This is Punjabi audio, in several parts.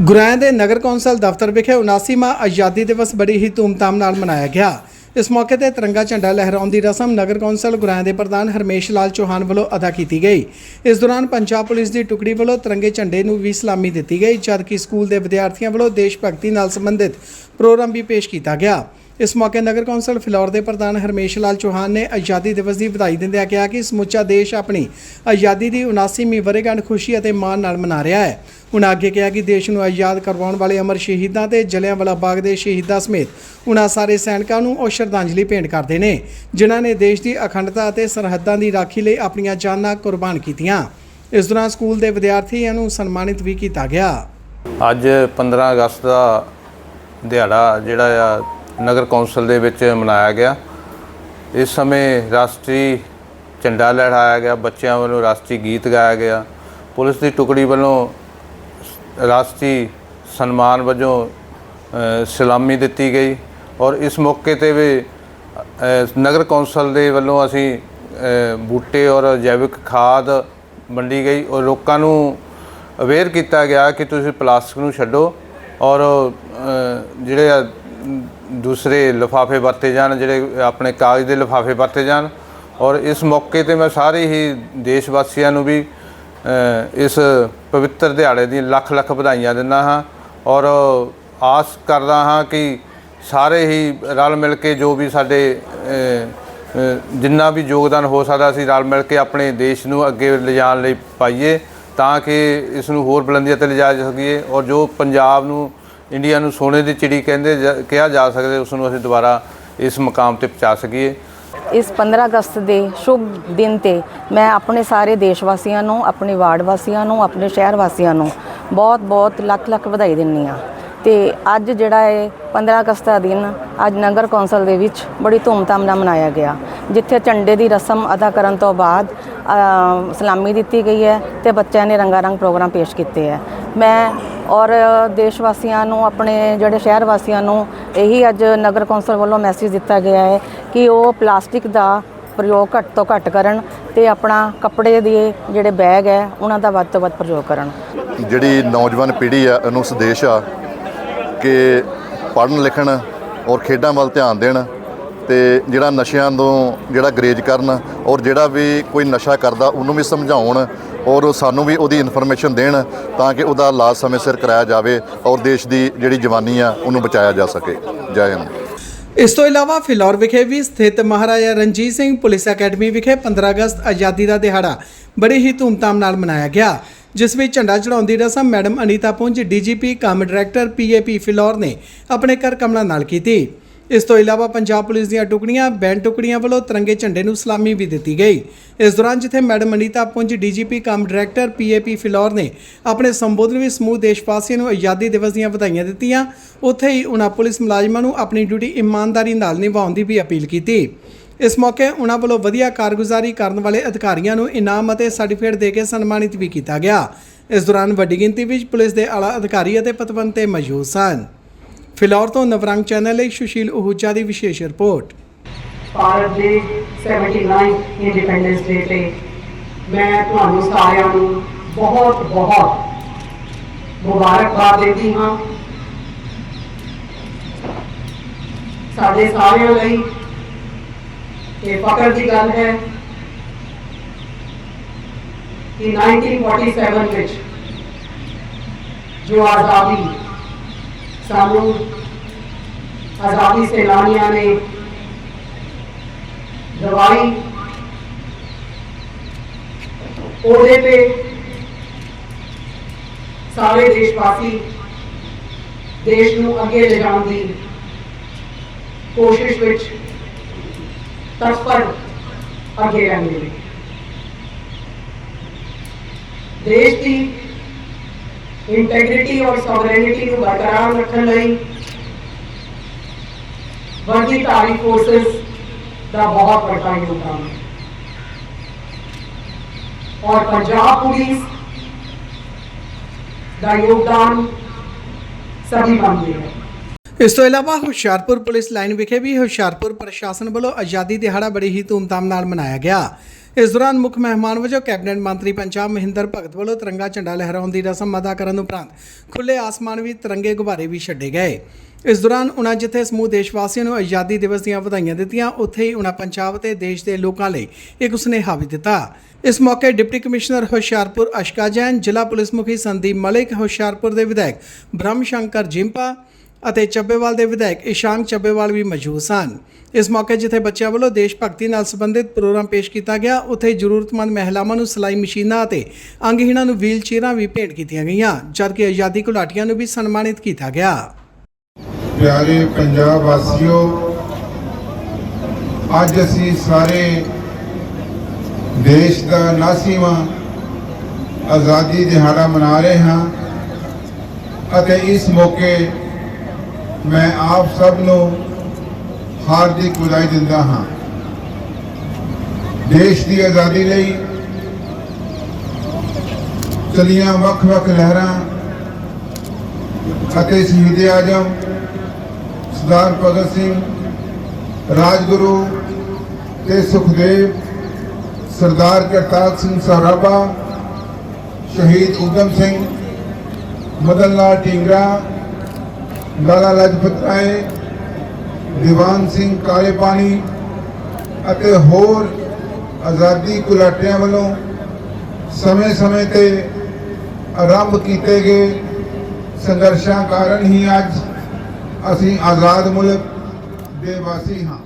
ਗੁਰਾਇਆ ਦੇ ਨਗਰ ਕੌਂਸਲ ਦਫ਼ਤਰ ਵਿਖੇ 79ਵਾਂ ਆਜ਼ਾਦੀ ਦਿਵਸ ਬੜੀ ਹੀ ਧੂਮਧਾਮ ਨਾਲ ਮਨਾਇਆ ਗਿਆ। ਇਸ ਮੌਕੇ ਤੇ ਤਿਰੰਗਾ ਝੰਡਾ ਲਹਿਰਾਉਣ ਦੀ ਰਸਮ ਨਗਰ ਕੌਂਸਲ ਗੁਰਾਇਆ ਦੇ ਪ੍ਰਧਾਨ ਹਰਮੇਸ਼ ਲਾਲ ਚੌਹਾਨ ਵੱਲੋਂ ਅਦਾ ਕੀਤੀ ਗਈ। ਇਸ ਦੌਰਾਨ ਪੰਜਾਬ ਪੁਲਿਸ ਦੀ ਟੁਕੜੀ ਵੱਲੋਂ ਤਿਰੰਗੇ ਝੰਡੇ ਨੂੰ ਵੀ ਸਲਾਮੀ ਦਿੱਤੀ ਗਈ, ਜਦਕਿ ਸਕੂਲ ਦੇ ਵਿਦਿਆਰਥੀਆਂ ਵੱਲੋਂ ਦੇਸ਼ ਭਗਤੀ ਨਾਲ ਸੰਬੰਧਿਤ ਪ੍ਰੋਗਰਾਮ ਵੀ ਪੇਸ਼ ਕੀਤਾ ਗਿਆ। ਇਸ ਮੌਕੇ ਨਗਰ ਕੌਂਸਲ ਫਿਲੌਰ ਦੇ ਪ੍ਰਧਾਨ ਹਰਮੇਸ਼ ਲਾਲ ਚੌਹਾਨ ਨੇ ਆਜ਼ਾਦੀ ਦਿਵਸ ਦੀ ਵਧਾਈ ਦਿੰਦਿਆਂ ਕਿਹਾ ਕਿ ਸਮੁੱਚਾ ਦੇਸ਼ ਆਪਣੀ ਆਜ਼ਾਦੀ ਦੀ 79ਵੀਂ ਵਰ੍ਹੇਗੰਢ ਖੁਸ਼ੀ ਅਤੇ ਮਾਣ ਨਾਲ ਮਨਾ ਰਿਹਾ ਹੈ। ਉਨ੍ਹਾਂ ਅੱਗੇ ਕਿਹਾ ਕਿ ਦੇਸ਼ ਨੂੰ ਆਜ਼ਾਦ ਕਰਵਾਉਣ ਵਾਲੇ ਅਮਰ ਸ਼ਹੀਦਾਂ ਤੇ ਜਲਿਆਂਵਾਲਾ ਬਾਗ ਦੇ ਸ਼ਹੀਦਾਂ ਸਮੇਤ ਉਨ੍ਹਾਂ ਸਾਰੇ ਸੈਨਿਕਾਂ ਨੂੰ ਉਹ ਸ਼ਰਧਾਂਜਲੀ ਭੇਂਟ ਕਰਦੇ ਨੇ, ਜਿਨ੍ਹਾਂ ਨੇ ਦੇਸ਼ ਦੀ ਅਖੰਡਤਾ ਅਤੇ ਸਰਹੱਦਾਂ ਦੀ ਰਾਖੀ ਲਈ ਆਪਣੀਆਂ ਜਾਨਾਂ ਕੁਰਬਾਨ ਕੀਤੀਆਂ। ਇਸ ਦੌਰਾਨ ਸਕੂਲ ਦੇ ਵਿਦਿਆਰਥੀਆਂ ਨੂੰ ਸਨਮਾਨਿਤ ਵੀ ਕੀਤਾ ਗਿਆ। ਅੱਜ 15 ਅਗਸਤ ਦਾ ਦਿਹਾੜਾ ਜਿਹੜਾ ਆ ਨਗਰ ਕੌਂਸਲ ਦੇ ਵਿੱਚ ਮਨਾਇਆ ਗਿਆ। ਇਸ ਸਮੇਂ ਰਾਸ਼ਟਰੀ ਝੰਡਾ ਲਹਿਰਾਇਆ ਗਿਆ ਬੱਚਿਆਂ ਵੱਲੋਂ ਰਾਸ਼ਟਰੀ ਗੀਤ ਗਾਇਆ ਗਿਆ। ਪੁਲਿਸ ਦੀ ਟੁਕੜੀ ਵੱਲੋਂ ਰਾਸ਼ਟਰੀ ਸਨਮਾਨ ਵਜੋਂ ਸਲਾਮੀ ਦਿੱਤੀ ਗਈ ਔਰ ਇਸ ਮੌਕੇ ਤੇ ਵੀ ਨਗਰ ਕੌਂਸਲ ਦੇ ਵੱਲੋਂ ਅਸੀਂ ਬੂਟੇ ਔਰ ਜੈਵਿਕ ਖਾਦ ਵੰਡੀ ਗਈ ਔਰ ਲੋਕਾਂ ਨੂੰ ਅਵੇਅਰ ਕੀਤਾ ਗਿਆ ਕਿ ਤੁਸੀਂ ਪਲਾਸਟਿਕ ਨੂੰ ਛੱਡੋ ਔਰ ਜਿਹੜੇ ਆ, ਦੂਸਰੇ ਲਿਫਾਫੇ ਵਰਤੇ ਜਾਣ, ਜਿਹੜੇ ਆਪਣੇ ਕਾਗਜ਼ ਦੇ ਲਿਫਾਫੇ ਵਰਤੇ ਜਾਣ। ਔਰ ਇਸ ਮੌਕੇ ਤੇ ਮੈਂ ਸਾਰੇ ਹੀ ਦੇਸ਼ ਵਾਸੀਆਂ ਨੂੰ ਵੀ ਇਸ ਪਵਿੱਤਰ ਦਿਹਾੜੇ ਦੀ ਲੱਖ ਲੱਖ ਵਧਾਈਆਂ ਦਿੰਦਾ ਹਾਂ। ਔਰ ਆਸ ਕਰਦਾ ਹਾਂ ਕਿ ਸਾਰੇ ਹੀ ਰਲ ਮਿਲ ਕੇ ਜੋ ਵੀ ਸਾਡੇ ਜਿੰਨਾ ਵੀ ਯੋਗਦਾਨ ਹੋ ਸਕਦਾ ਅਸੀਂ ਰਲ ਮਿਲ ਕੇ ਆਪਣੇ ਦੇਸ਼ ਨੂੰ ਅੱਗੇ ਲਿਜਾਣ ਲਈ ਪਾਈਏ, ਤਾਂ ਕਿ ਇਸ ਨੂੰ ਹੋਰ ਬੁਲੰਦੀਆਂ ਤੇ ਲਿਜਾ ਸਕੀਏ। ਔਰ ਜੋ ਪੰਜਾਬ ਨੂੰ ਇੰਡੀਆ ਨੂੰ ਸੋਨੇ ਦੀ ਚਿੜੀ ਕਹਿੰਦੇ ਜਾ- ਕਿਹਾ ਜਾ ਸਕਦੇ ਉਸ ਨੂੰ ਅਸੀਂ ਦੁਬਾਰਾ ਇਸ ਮੁਕਾਮ ਤੇ ਪਹੁੰਚਾ ਸਕੀਏ। ਇਸ 15 ਅਗਸਤ ਦੇ ਸ਼ੁਭ ਦਿਨ ਤੇ ਮੈਂ ਆਪਣੇ ਸਾਰੇ ਦੇਸ਼ ਵਾਸੀਆਂ ਨੂੰ ਆਪਣੇ ਵਾਰਡ ਵਾਸੀਆਂ ਨੂੰ ਆਪਣੇ ਸ਼ਹਿਰ ਵਾਸੀਆਂ ਨੂੰ ਬਹੁਤ ਬਹੁਤ ਲੱਖ ਲੱਖ ਵਧਾਈ ਦਿੰਨੀ ਆ ਤੇ ਅੱਜ ਜਿਹੜਾ ਹੈ 15 ਅਗਸਤ ਦਾ ਦਿਨ ਅੱਜ ਨਗਰ ਕੌਂਸਲ ਦੇ ਵਿੱਚ ਬੜੀ ਧੂਮਧਾਮ ਨਾਲ ਮਨਾਇਆ ਗਿਆ। ਜਿੱਥੇ ਝੰਡੇ ਦੀ ਰਸਮ ਅਦਾ ਕਰਨ ਤੋਂ ਬਾਅਦ ਅ, ਸਲਾਮੀ ਦਿੱਤੀ ਗਈ ਹੈ ਤੇ ਬੱਚਿਆਂ ਨੇ ਰੰਗਾਰੰਗ ਪ੍ਰੋਗਰਾਮ ਪੇਸ਼ ਕੀਤੇ ਹੈ। ਮੈਂ ਔਰ ਦੇਸ਼ ਵਾਸੀਆਂ ਨੂੰ, ਆਪਣੇ ਜਿਹੜੇ ਸ਼ਹਿਰ ਵਾਸੀਆਂ ਨੂੰ ਇਹੀ ਅੱਜ ਨਗਰ ਕੌਂਸਲ ਵੱਲੋਂ ਮੈਸੇਜ ਦਿੱਤਾ ਗਿਆ ਹੈ ਕਿ ਉਹ ਪਲਾਸਟਿਕ ਦਾ ਪ੍ਰਯੋਗ ਘੱਟ ਤੋਂ ਘੱਟ ਕਰਨ ਤੇ ਆਪਣਾ ਕੱਪੜੇ ਦੇ ਜਿਹੜੇ ਬੈਗ ਹੈ, ਉਹਨਾਂ ਦਾ ਵੱਧ ਤੋਂ ਵੱਧ ਪ੍ਰਯੋਗ ਕਰਨ। ਜਿਹੜੀ ਨੌਜਵਾਨ ਪੀੜ੍ਹੀ ਆ, ਇਹਨੂੰ ਸੰਦੇਸ਼ ਆ ਕਿ ਪੜ੍ਹਨ ਲਿਖਣ ਔਰ ਖੇਡਾਂ ਵੱਲ ਧਿਆਨ ਦੇਣ ਤੇ ਜਿਹੜਾ ਨਸ਼ਿਆਂ ਤੋਂ ਜਿਹੜਾ ਗਰੇਜ ਕਰਨ ਔਰ ਜਿਹੜਾ ਵੀ ਕੋਈ ਨਸ਼ਾ ਕਰਦਾ, ਉਹਨੂੰ ਵੀ ਸਮਝਾਉਣ ਔਰ ਸਾਨੂੰ ਵੀ ਉਹਦੀ ਇਨਫੋਰਮੇਸ਼ਨ ਦੇਣ ਤਾਂ ਕਿ ਉਹਦਾ ਇਲਾਜ ਸਮੇਂ ਸਿਰ ਕਰਾਇਆ ਜਾਵੇ ਔਰ ਦੇਸ਼ ਦੀ ਜਿਹੜੀ ਜਵਾਨੀ ਆ, ਉਹਨੂੰ ਬਚਾਇਆ ਜਾ ਸਕੇ। ਜੈ ਹਿੰਦ। ਇਸ ਤੋਂ ਇਲਾਵਾ ਫਿਲੌਰ ਵਿਖੇ ਵੀ ਸਥਿਤ ਮਹਾਰਾਜਾ ਰਣਜੀਤ ਸਿੰਘ ਪੁਲਿਸ ਅਕੈਡਮੀ ਵਿਖੇ 15 ਅਗਸਤ ਆਜ਼ਾਦੀ ਦਾ ਦਿਹਾੜਾ ਬੜੀ ਹੀ ਧੂਮਧਾਮ ਨਾਲ ਮਨਾਇਆ ਗਿਆ, ਜਿਸ ਵਿੱਚ ਝੰਡਾ ਚੜਾਉਣ ਦੀ ਰਸਮ madam Anita Punj, DGP, cum director PAP Phillaur ਨੇ ਆਪਣੇ ਘਰ ਕਮਲਾ ਨਾਲ ਕੀਤੀ। ਇਸ ਤੋਂ ਇਲਾਵਾ ਪੰਜਾਬ ਪੁਲਿਸ ਦੀਆਂ ਟੁਕੜੀਆਂ ਬੈਂਡ ਟੁਕੜੀਆਂ ਵੱਲੋਂ ਤਿਰੰਗੇ ਝੰਡੇ ਨੂੰ ਸਲਾਮੀ ਵੀ ਦਿੱਤੀ ਗਈ। ਇਸ ਦੌਰਾਨ ਜਿੱਥੇ madam Anita Punj, DGP cum director PAP Phillaur ਨੇ ਆਪਣੇ ਸੰਬੋਧਨ ਵਿੱਚ ਸਮੂਹ ਦੇਸ਼ ਵਾਸੀਆਂ ਨੂੰ ਆਜ਼ਾਦੀ ਦਿਵਸ ਦੀਆਂ ਵਧਾਈਆਂ ਦਿੱਤੀਆਂ, ਉੱਥੇ ਹੀ ਉਹਨਾਂ ਪੁਲਿਸ ਮੁਲਾਜ਼ਮਾਂ ਨੂੰ ਆਪਣੀ ਡਿਊਟੀ ਇਮਾਨਦਾਰੀ ਨਾਲ ਨਿਭਾਉਣ ਦੀ ਵੀ ਅਪੀਲ ਕੀਤੀ। ਇਸ ਮੌਕੇ ਉਹਨਾਂ ਵੱਲੋਂ ਵਧੀਆ ਕਾਰਗੁਜ਼ਾਰੀ ਕਰਨ ਵਾਲੇ ਅਧਿਕਾਰੀਆਂ ਨੂੰ ਇਨਾਮ ਅਤੇ ਸਰਟੀਫਿਕੇਟ ਦੇ ਕੇ ਸਨਮਾਨਿਤ ਵੀ ਕੀਤਾ ਗਿਆ। ਇਸ ਦੌਰਾਨ ਵੱਡੀ ਗਿਣਤੀ ਵਿੱਚ ਪੁਲਿਸ ਦੇ ਆਲਾ ਅਧਿਕਾਰੀ ਅਤੇ ਪਤਵੰਤੇ ਮੌਜੂਦ ਸਨ। ਫਿਲੌਰ ਤੋਂ ਨਵਰੰਗ ਚੈਨਲ ਲਈ ਸੁਸ਼ੀਲ ਉਹੂਜਾ ਦੀ ਵਿਸ਼ੇਸ਼ ਰਿਪੋਰਟ। ਭਾਰਤ ਦੇ 79 ਇੰਡੀਪੈਂਡੈਂਸ ਡੇ ਤੇ ਮੈਂ ਤੁਹਾਨੂੰ ਸਾਰਿਆਂ ਨੂੰ ਬਹੁਤ ਬਹੁਤ ਮੁਬਾਰਕਬਾਦ ਦਿੰਦੀ ਹਾਂ। ਸਾਡੇ ਸਾਰਿਆਂ ਲਈ ਇਹ ਫਕਰ ਦੀ ਗੱਲ ਹੈ ਕਿ 1947 ਵਿੱਚ ਜੋ ਆਜ਼ਾਦੀ ਸਾਨੂੰ ਆਜ਼ਾਦੀ ਸੈਨਾਨੀਆਂ ਨੇ ਦਵਾਈ ਉਹਦੇ ਤੇ ਸਾਰੇ ਦੇਸ਼ ਵਾਸੀ ਦੇਸ਼ ਨੂੰ ਅੱਗੇ ਲਿਜਾਣ ਦੀ ਕੋਸ਼ਿਸ਼ ਵਿੱਚ ਤਤਪਰ ਅੱਗੇ ਰਹਿੰਦੇ ਨੇ ਦੇਸ਼ ਦੀ ਇੰਟੈਗ੍ਰਿਟੀ ਔਰ ਸੋਵਰੇਨਿਟੀ ਨੂੰ ਬਰਕਰਾਰ ਰੱਖਣ ਲਈ ਵਰਦੀ ਧਾਰੀ ਫੋਰਸਸ ਦਾ ਬਹੁਤ ਵੱਡਾ ਯੋਗਦਾਨ ਹੈ। ਔਰ ਪੰਜਾਬ ਪੁਲਿਸ ਦਾ ਯੋਗਦਾਨ ਸਭੀ ਮੰਨਦੇ ਹੈ। ਇਸ ਤੋਂ ਇਲਾਵਾ ਹੁਸ਼ਿਆਰਪੁਰ ਪੁਲਿਸ ਲਾਈਨ ਵਿਖੇ ਵੀ ਹੁਸ਼ਿਆਰਪੁਰ ਪ੍ਰਸ਼ਾਸਨ ਵੱਲੋਂ ਆਜ਼ਾਦੀ ਦਿਹਾੜਾ ਬੜੀ ਹੀ ਧੂਮਧਾਮ ਨਾਲ ਮਨਾਇਆ ਗਿਆ। ਇਸ ਦੌਰਾਨ ਮੁੱਖ ਮਹਿਮਾਨ ਵਜੋਂ ਕੈਬਨਿਟ ਮੰਤਰੀ ਪੰਜਾਬ ਮਹਿੰਦਰ ਭਗਤ ਵੱਲੋਂ ਤਿਰੰਗਾ ਝੰਡਾ ਲਹਿਰਾਉਣ ਦੀ ਰਸਮ ਅਦਾ ਕਰਨ ਉਪਰੰਤ ਖੁੱਲੇ ਆਸਮਾਨ ਵਿੱਚ ਤਿਰੰਗੇ ਗੁਬਾਰੇ ਵੀ ਛੱਡੇ ਗਏ। ਇਸ ਦੌਰਾਨ ਉਨ੍ਹਾਂ ਜਿੱਥੇ ਸਮੂਹ ਦੇਸ਼ ਵਾਸੀਆਂ ਨੂੰ ਆਜ਼ਾਦੀ ਦਿਵਸ ਦੀਆਂ ਵਧਾਈਆਂ ਦਿੱਤੀਆਂ, ਉੱਥੇ ਹੀ ਉਨ੍ਹਾਂ ਪੰਜਾਬ ਤੇ ਦੇਸ਼ ਦੇ ਲੋਕਾਂ ਲਈ ਇੱਕ ਸੁਨੇਹਾ ਵੀ ਦਿੱਤਾ। ਇਸ ਮੌਕੇ ਡਿਪਟੀ ਕਮਿਸ਼ਨਰ ਹੁਸ਼ਿਆਰਪੁਰ ਅਸ਼ਕਾ ਜੈਨ, ਜ਼ਿਲ੍ਹਾ ਪੁਲਿਸ ਮੁਖੀ ਸੰਦੀਪ ਮਲਿਕ, ਹੁਸ਼ਿਆਰਪੁਰ ਦੇ ਵਿਧਾਇਕ ਬ੍ਰਹਮ ਸ਼ੰਕਰ ਜਿੰਪਾ ਅਤੇ ਚੱਬੇਵਾਲ ਦੇ ਵਿਧਾਇਕ ਇਸ਼ਾਂਕ ਚੱਬੇਵਾਲ ਵੀ ਮੌਜੂਦ ਸਨ। ਇਸ ਮੌਕੇ ਜਿੱਥੇ ਬੱਚਿਆਂ ਵੱਲੋਂ ਦੇਸ਼ ਭਗਤੀ ਨਾਲ ਸੰਬੰਧਿਤ ਪ੍ਰੋਗਰਾਮ ਪੇਸ਼ ਕੀਤਾ ਗਿਆ, ਉੱਥੇ ਜ਼ਰੂਰਤਮੰਦ ਮਹਿਲਾਵਾਂ ਨੂੰ ਸਿਲਾਈ ਮਸ਼ੀਨਾਂ ਅਤੇ ਅੰਗਹੀਣਾਂ ਨੂੰ ਵੀਲ ਚੇਅਰਾਂ ਵੀ ਭੇਂਟ ਕੀਤੀਆਂ ਗਈਆਂ, ਜਦਕਿ ਆਜ਼ਾਦੀ ਘੁਲਾਟੀਆਂ ਨੂੰ ਵੀ ਸਨਮਾਨਿਤ ਕੀਤਾ ਗਿਆ। ਪਿਆਰੇ ਪੰਜਾਬ ਵਾਸੀਓ, ਅੱਜ ਅਸੀਂ ਸਾਰੇ ਦੇਸ਼ ਦਾ 79ਵਾਂ ਆਜ਼ਾਦੀ ਦਿਹਾੜਾ ਮਨਾ ਰਹੇ ਹਾਂ ਅਤੇ ਇਸ ਮੌਕੇ ਮੈਂ ਆਪ ਸਭ ਨੂੰ ਹਾਰਦਿਕ ਵਧਾਈ ਦਿੰਦਾ ਹਾਂ। ਦੇਸ਼ ਦੀ ਆਜ਼ਾਦੀ ਲਈ ਚਲੀਆਂ ਵੱਖ-ਵੱਖ ਲਹਿਰਾਂ ਅਤੇ ਸ਼ਹੀਦ ਆਜਮ ਸਰਦਾਰ ਭਗਤ ਸਿੰਘ, ਰਾਜਗੁਰੂ ਤੇ ਸੁਖਦੇਵ, ਸਰਦਾਰ ਕਰਤਾਰ ਸਿੰਘ ਸਰਾਭਾ, ਸ਼ਹੀਦ ਊਧਮ ਸਿੰਘ, ਮਦਨ ਲਾਲ ਢੀਂਗਰਾ ਲਾਲਾ ਲਾਜਪਤ ਰਾਏ, ਦੀਵਾਨ ਸਿੰਘ ਕਾਲੇ ਪਾਣੀ ਅਤੇ ਹੋਰ ਆਜ਼ਾਦੀ ਘੁਲਾਟਿਆਂ ਵੱਲੋਂ ਸਮੇਂ-ਸਮੇਂ ਤੇ ਆਰੰਭ ਕੀਤੇ ਗਏ ਸੰਘਰਸ਼ਾਂ ਕਾਰਨ ਹੀ ਅੱਜ ਅਸੀਂ ਆਜ਼ਾਦ ਮੁਲਕ ਦੇ ਵਾਸੀ ਹਾਂ।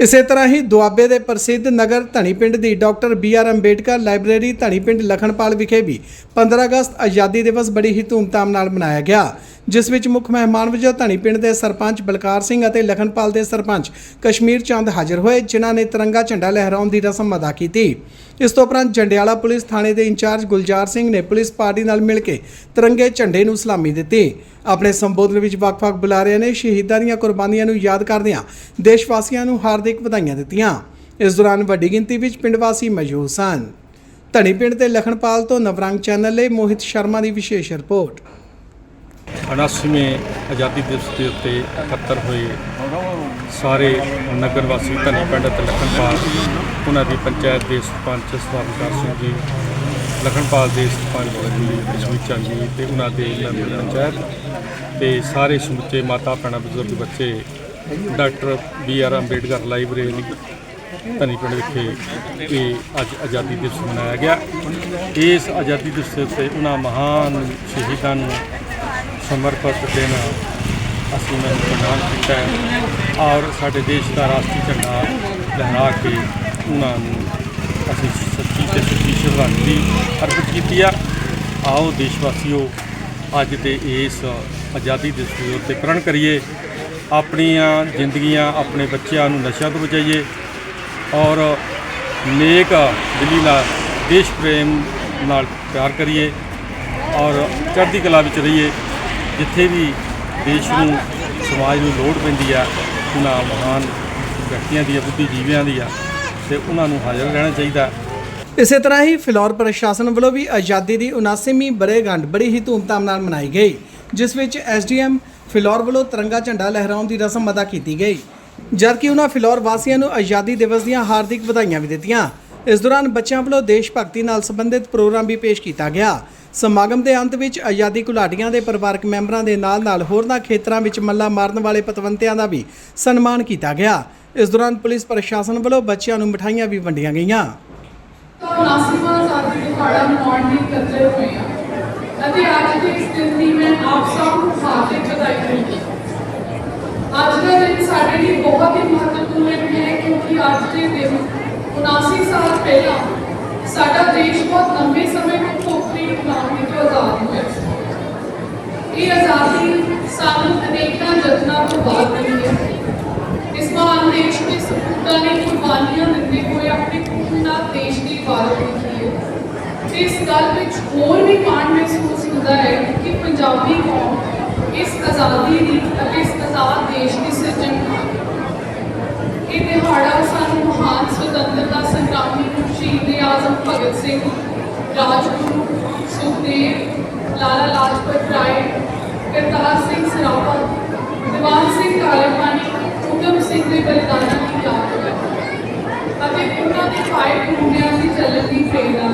ਇਸੇ ਤਰ੍ਹਾਂ ਹੀ ਦੁਆਬੇ ਦੇ ਪ੍ਰਸਿੱਧ ਨਗਰ ਧਣੀਪਿੰਡ ਦੀ doctor B R Ambedkar library Dhanipind Lakhanpal ਵਿਖੇ ਵੀ 15 ਅਗਸਤ ਆਜ਼ਾਦੀ ਦਿਵਸ ਬੜੀ ਹੀ ਧੂਮਧਾਮ ਨਾਲ ਮਨਾਇਆ ਗਿਆ। ਜਿਸ ਵਿੱਚ ਮੁੱਖ ਮਹਿਮਾਨ ਵਜੋਂ ਧਣੀਪਿੰਡ ਦੇ ਸਰਪੰਚ ਬਲਕਾਰ ਸਿੰਘ ਅਤੇ ਲਖਨਪਾਲ ਦੇ ਸਰਪੰਚ ਕਸ਼ਮੀਰ ਚੰਦ ਹਾਜ਼ਰ ਹੋਏ, ਜਿਨ੍ਹਾਂ ਨੇ ਤਿਰੰਗਾ ਝੰਡਾ ਲਹਿਰਾਉਣ ਦੀ ਰਸਮ ਅਦਾ ਕੀਤੀ। ਇਸ ਤੋਂ ਉਪਰੰਤ ਜੰਡਿਆਲਾ ਪੁਲਿਸ ਥਾਣੇ ਦੇ ਇੰਚਾਰਜ ਗੁਲਜ਼ਾਰ ਸਿੰਘ ਨੇ ਪੁਲਿਸ ਪਾਰਟੀ ਨਾਲ ਮਿਲ ਕੇ ਤਿਰੰਗੇ ਝੰਡੇ ਨੂੰ ਸਲਾਮੀ ਦਿੱਤੀ। ਆਪਣੇ ਸੰਬੋਧਨ ਵਿੱਚ ਵੱਖ-ਵੱਖ ਬੁਲਾਰਿਆਂ ਨੇ ਸ਼ਹੀਦਾਂ ਦੀਆਂ ਕੁਰਬਾਨੀਆਂ ਨੂੰ ਯਾਦ ਕਰਦਿਆਂ ਦੇਸ਼ ਵਾਸੀਆਂ ਨੂੰ ਹਾਰਦਿਕ ਵਧਾਈਆਂ ਦਿੱਤੀਆਂ। ਇਸ ਦੌਰਾਨ ਵੱਡੀ ਗਿਣਤੀ ਵਿੱਚ ਪਿੰਡ ਵਾਸੀ ਮੌਜੂਦ ਸਨ। ਧਣੀ ਪਿੰਡ ਦੇ ਲਖਣਪਾਲ ਤੋਂ ਨਵਰੰਗ ਚੈਨਲ ਲਈ ਮੋਹਿਤ ਸ਼ਰਮਾ ਦੀ ਵਿਸ਼ੇਸ਼ ਰਿਪੋਰਟ। 79ਵੇਂ ਆਜ਼ਾਦੀ ਦਿਵਸ ਦੇ ਉੱਤੇ ਇਕੱਤਰ ਹੋਏ ਸਾਰੇ ਨਗਰ ਵਾਸੀ ਧਨੀ ਪਿੰਡ ਅਤੇ ਲਖਨਪਾਲ, ਉਹਨਾਂ ਦੀ ਪੰਚਾਇਤ ਦੇ ਸਰਪੰਚ ਸਵਾਮਕਾਰ ਸਿੰਘ ਜੀ, ਲਖਨਪਾਲ ਦੇ ਸਰਪੰਚ ਜੀ ਕਸ਼ਮੀਰ ਚੰਦ ਜੀ ਤੇ ਉਹਨਾਂ ਦੇ ਨਗਰ ਪੰਚਾਇਤ ਤੇ ਸਾਰੇ ਸਮੁੱਚੇ ਮਾਤਾ, ਭੈਣਾਂ, ਬਜ਼ੁਰਗ, ਬੱਚੇ, doctor B R Ambedkar library, Dhanipind ਵਿਖੇ ਇਹ ਅੱਜ ਆਜ਼ਾਦੀ ਦਿਵਸ ਮਨਾਇਆ ਗਿਆ। ਇਸ ਆਜ਼ਾਦੀ ਦਿਵਸ ਦੇ ਉੱਤੇ ਉਹਨਾਂ ਮਹਾਨ ਸ਼ਹੀਦਾਂ ਨੂੰ ਸਮਰਪਿਤ ਦਿਨ ਅਸੀਂ ਉਹਨਾਂ ਪ੍ਰਦਾਨ ਕੀਤਾ ਹੈ ਔਰ ਸਾਡੇ ਦੇਸ਼ ਦਾ ਰਾਸ਼ਟਰੀ ਝੰਡਾ ਲਹਿਰਾ ਕੇ ਉਹਨਾਂ ਨੂੰ ਅਸੀਂ ਸੱਚੀ ਤੇ ਸੱਚੀ ਸ਼ਰਧਾਂਜਲੀ ਅਰਪਿਤ ਕੀਤੀ ਆ। ਆਓ ਦੇਸ਼ ਵਾਸੀਓ ਅੱਜ ਦੇ ਇਸ ਆਜ਼ਾਦੀ ਦਿਵਸ ਦੇ ਉੱਤੇ ਪ੍ਰਣ ਕਰੀਏ। ਆਪਣੀਆਂ ਜ਼ਿੰਦਗੀਆਂ, ਆਪਣੇ ਬੱਚਿਆਂ ਨੂੰ ਨਸ਼ਿਆਂ ਤੋਂ ਬਚਾਈਏ ਔਰ ਨੇਕ ਦਿਲੀ ਨਾਲ ਦੇਸ਼ ਪ੍ਰੇਮ ਨਾਲ ਪਿਆਰ ਕਰੀਏ ਔਰ ਚੜ੍ਹਦੀ ਕਲਾ ਵਿੱਚ ਰਹੀਏ। ਜਿੱਥੇ ਵੀ ਦੇਸ਼ ਨੂੰ, ਸਮਾਜ ਨੂੰ ਲੋੜ ਪੈਂਦੀ ਆ, ਉਹਨਾਂ ਮਹਾਨ ਵਿਅਕਤੀਆਂ ਦੀ ਬੁੱਧੀਜੀਵੀਆਂ ਦੀ ਆ, ਤੇ ਉਹਨਾਂ ਨੂੰ ਹਾਜ਼ਰ ਰਹਿਣਾ ਚਾਹੀਦਾ। ਇਸੇ ਤਰ੍ਹਾਂ ਹੀ ਫਿਲੌਰ ਪ੍ਰਸ਼ਾਸਨ ਵੱਲੋਂ ਵੀ ਆਜ਼ਾਦੀ ਦੀ 79ਵੀਂ ਬਰੇਗੰਢ ਬੜੀ ਹੀ ਧੂਮਧਾਮ ਨਾਲ ਮਨਾਈ ਗਈ, ਜਿਸ ਵਿੱਚ ਐਸਡੀਐਮ ਫਿਲੌਰ ਵੱਲੋਂ ਤਿਰੰਗਾ ਝੰਡਾ ਲਹਿਰਾਉਣ ਦੀ ਰਸਮ ਅਦਾ ਕੀਤੀ ਗਈ। ਜਦਕਿ ਉਹਨਾਂ ਫਿਲੌਰ ਵਾਸੀਆਂ ਨੂੰ ਆਜ਼ਾਦੀ ਦਿਵਸ ਦੀਆਂ ਹਾਰਦਿਕ ਵਧਾਈਆਂ ਵੀ ਦਿੱਤੀਆਂ, ਇਸ ਦੌਰਾਨ ਬੱਚਿਆਂ ਵੱਲੋਂ ਦੇਸ਼ ਭਗਤੀ ਨਾਲ ਸੰਬੰਧਿਤ ਪ੍ਰੋਗਰਾਮ ਵੀ ਪੇਸ਼ ਕੀਤਾ ਗਿਆ। ਸਮਾਗਮ ਦੇ ਅੰਤ ਵਿੱਚ ਆਜ਼ਾਦੀ ਘੁਲਾਟੀਆਂ ਦੇ ਪਰਿਵਾਰਕ ਮੈਂਬਰਾਂ ਦੇ ਨਾਲ-ਨਾਲ ਹੋਰਨਾਂ ਖੇਤਰਾਂ ਵਿੱਚ ਮੱਲਾ ਮਾਰਨ ਵਾਲੇ ਪਤਵੰਤਿਆਂ ਦਾ ਵੀ ਸਨਮਾਨ ਕੀਤਾ ਗਿਆ। ਇਸ ਦੌਰਾਨ ਪੁਲਿਸ ਪ੍ਰਸ਼ਾਸਨ ਵੱਲੋਂ ਬੱਚਿਆਂ ਨੂੰ ਮਿਠਾਈਆਂ ਵੀ ਵੰਡੀਆਂ ਗਈਆਂ। ਤਾਂ 79ਵਾਂ ਆਜ਼ਾਦੀ ਦਿਹਾੜਾ ਮਨਾਉਣ ਲਈ ਇਕੱਠੇ ਹੋਏ ਹਾਂ ਅਤੇ ਅੱਜ ਦੇ ਇਸ ਦਿਨ ਦੀ ਮੈਂ ਆਪ ਸਭ ਨੂੰ ਹਾਰਦਿਕ ਵਧਾਈ ਦਿੰਦੀ ਅੱਜ ਦਾ ਦਿਨ ਸਾਡੇ ਲਈ ਬਹੁਤ ਹੀ ਮਹੱਤਵਪੂਰਨ ਹੈ ਕਿਉਂਕਿ ਅੱਜ ਦੇ ਦਿਨ 79 ਸਾਲ ਪਹਿਲਾਂ ਸਾਡਾ ਦੇਸ਼ ਬਹੁਤ ਲੰਬੇ ਸਮੇਂ ਤੋਂ ਖੋਖਰੀ ਗੁਲਾਮੀ ਤੋਂ ਆਜ਼ਾਦ ਹੋਇਆ ਸੀ ਇਹ ਆਜ਼ਾਦੀ ਸਾਨੂੰ ਅਨੇਕਾਂ ਯਤਨਾਂ ਤੋਂ ਬਾਅਦ ਮਿਲੀ ਹੈ ਇਸ ਮਹਾਨ ਦੇਸ਼ ਦੇ ਸਪੂਤਾਂ ਨੇ ਕੁਰਬਾਨੀਆਂ ਦਿੰਦੇ ਹੋਏ ਆਪਣੇ ਖੂਨ ਨਾਲ ਦੇਸ਼ ਦੀ ਇਬਾਦਤ ਕੀਤੀ ਹੈ ਤੇ ਇਸ ਗੱਲ ਵਿੱਚ ਹੋਰ ਵੀ ਮਾਣ ਮਹਿਸੂਸ ਹੁੰਦਾ ਹੈ ਕਿ ਪੰਜਾਬੀ ਕੌਮ ਇਸ ਆਜ਼ਾਦੀ ਦੀ ਅਤੇ ਇਸ ਆਜ਼ਾਦ ਦੇਸ਼ ਦੀ ਸਿਰਜਣਹਾਰ ਹੈ ਇਹ ਦਿਹਾੜਾ ਸਾਨੂੰ ਮਹਾਨ ਸੁਤੰਤਰਤਾ, ਸੰਗਰਾਮੀ ਸ਼ਹੀਦ ਆਜ਼ਮ ਭਗਤ ਸਿੰਘ, ਰਾਜਗੁਰੂ, ਸੁਖਦੇਵ, ਲਾਲਾ ਲਾਜਪਤ ਰਾਏ, ਕਰਤਾਰ ਸਿੰਘ ਸਰਾਭਾ, ਦੀਵਾਨ ਸਿੰਘ ਕਾਲਮਾਨੀ ਉਦਮ ਸਿੰਘ ਦੇ ਬਲੀਦਾਨਾਂ ਦੀ ਯਾਦ ਕਰਦਾ ਅਤੇ ਉਹਨਾਂ ਦੇ ਫਾਇਰ ਮੁੰਡਿਆਂ ਦੀ ਚੱਲਣ ਦੀ ਪ੍ਰੇਰਣਾ